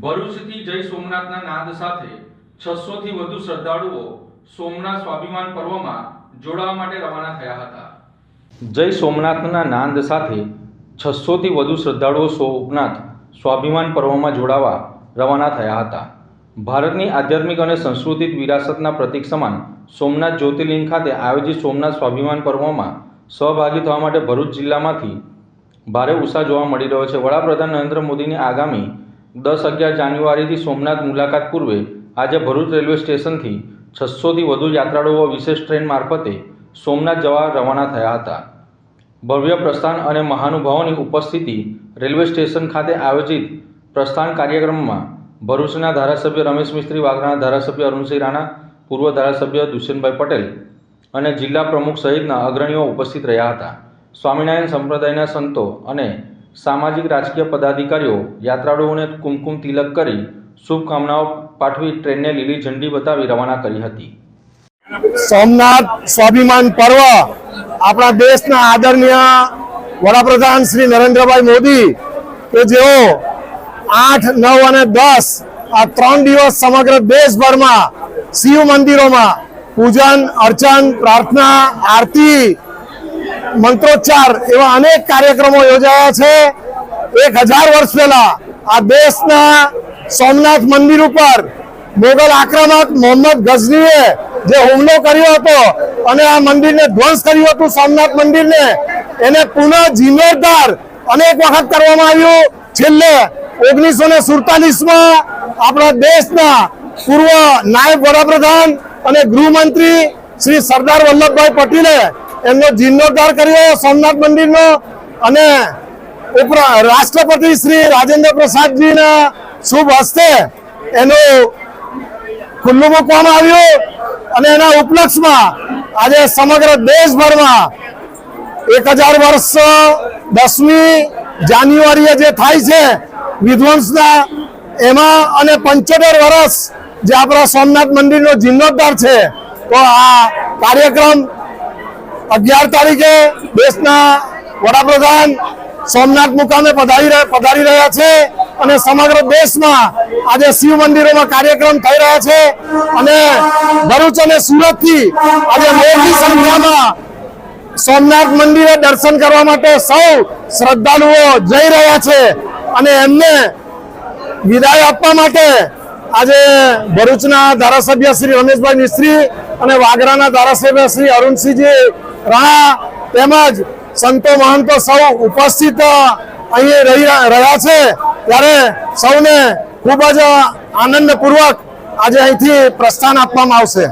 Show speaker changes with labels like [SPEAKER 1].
[SPEAKER 1] ભરૂચથી જય સોમનાથના નાદ સાથે છસો થી વધુ શ્રદ્ધાળુઓ સોમનાથ સ્વાભિમાન પર્વમાં જોડાવા માટે રવાના થયા હતા. જય સોમનાથના નાંદ સાથે છસો થી વધુ શ્રદ્ધાળુઓ સોમનાથ સ્વાભિમાન પર્વમાં જોડાવા રવાના થયા હતા. ભારતની આધ્યાત્મિક અને સંસ્કૃતિક વિરાસતના પ્રતીક સમાન સોમનાથ જ્યોતિર્લિંગ ખાતે આયોજિત સોમનાથ સ્વાભિમાન પર્વમાં સહભાગી થવા માટે ભરૂચ જિલ્લામાંથી ભારે ઉત્સાહ જોવા મળી રહ્યો છે. વડાપ્રધાન નરેન્દ્ર મોદીની આગામી દસ અગિયાર જાન્યુઆરીથી સોમનાથ મુલાકાત પૂર્વે આજે ભરૂચ રેલવે સ્ટેશનથી છસોથી વધુ યાત્રાળુઓ વિશેષ ટ્રેન મારફતે સોમનાથ જવા રવાના થયા હતા. ભવ્ય પ્રસ્થાન અને મહાનુભાવોની ઉપસ્થિતિ રેલવે સ્ટેશન ખાતે આયોજિત પ્રસ્થાન કાર્યક્રમમાં ભરૂચના ધારાસભ્ય રમેશ મિસ્ત્રી વાઘરાના ધારાસભ્ય અરુણસિંહ રાણા, પૂર્વ ધારાસભ્ય દુષ્યંતભાઈ પટેલ અને જિલ્લા પ્રમુખ સહિતના અગ્રણીઓ ઉપસ્થિત રહ્યા હતા. સ્વામિનારાયણ સંપ્રદાયના સંતો અને સામાજિક રાજકીય પદાધિકારીઓ, યાત્રાળુઓને કુમકુમ તિલક કરી શુભકામનાઓ પાઠવી ટ્રેનને લીલી ઝંડી બતાવી રવાના કરી હતી.
[SPEAKER 2] સોમનાથ સ્વાભિમાન પર્વ આપણા દેશના આદરણીય વડાપ્રધાન શ્રી નરેન્દ્રભાઈ મોદી કે જેઓ આઠ, નવ અને દસ આ ત્રણ દિવસ સમગ્ર દેશભરમાં શિવ મંદિરોમાં પૂજન, અર્ચન, પ્રાર્થના, આરતી મંત્રોચ્ચાર એવા અનેક કાર્યક્રમો યોજાયા છે. એક હજાર વર્ષ પહેલા આ દેશના સોમનાથ મંદિર ઉપર મોગલ આક્રમક મોહમ્મદ ગઝનીએ જે હુમલો કર્યો હતો અને આ મંદિરને ધ્વંસ કર્યું હતું સોમનાથ મંદિરને, એને પુનઃ જીર્ણોદ્ધાર અનેક વખત કરવામાં આવ્યું. છેલ્લે ઓગણીસો ને સુડતાલીસમાં આપણા દેશના પૂર્વ નાયબ વડાપ્રધાન અને ગૃહમંત્રી શ્રી સરદાર વલ્લભભાઈ પટેલે એમનો જીર્ણોદ્ધાર કર્યો સોમનાથ મંદિરનો. અને ઉપરા રાષ્ટ્રપતિ શ્રી રાજેન્દ્ર પ્રસાદજીના શુભ હસ્તે એનું ખુલ્લું મૂકવામાં આવ્યું અને એના ઉપલક્ષમાં આજે સમગ્ર દેશભરમાં એક હજાર વર્ષ દસમી જાન્યુઆરીએ જે થાય છે, વિધ્વંસના, એમાં અને પંચોતેર વર્ષ જે આપણા સોમનાથ મંદિરનો જીર્ણોદ્ધાર છે, તો આ કાર્યક્રમ અગિયાર તારીખે દેશના વડાપ્રધાન સોમનાથ મુકામે પધારી પધારી રહ્યા છે અને સમગ્ર દેશમાં આજે શિવ મંદિરોમાં કાર્યક્રમ થઈ રહ્યા છે અને ભરૂચ અને સુરતથી આજે મોટી સંખ્યામાં સોમનાથ મંદિરે દર્શન કરવા માટે સૌ શ્રદ્ધાળુઓ જઈ રહ્યા છે અને એમને વિદાય આપવા માટે આજે ભરૂચના ધારાસભ્ય શ્રી રમેશભાઈ મિસ્ત્રી અને વાગરાના ધારાસભ્ય શ્રી અરુણસિંહજી રાણા તેમજ સંતો મહંતો સૌ ઉપસ્થિત અહીં રહી રહ્યા છે. ત્યારે સૌને ખૂબ જ આનંદપૂર્વક આજે અહીંથી પ્રસ્થાન આપવામાં આવશે.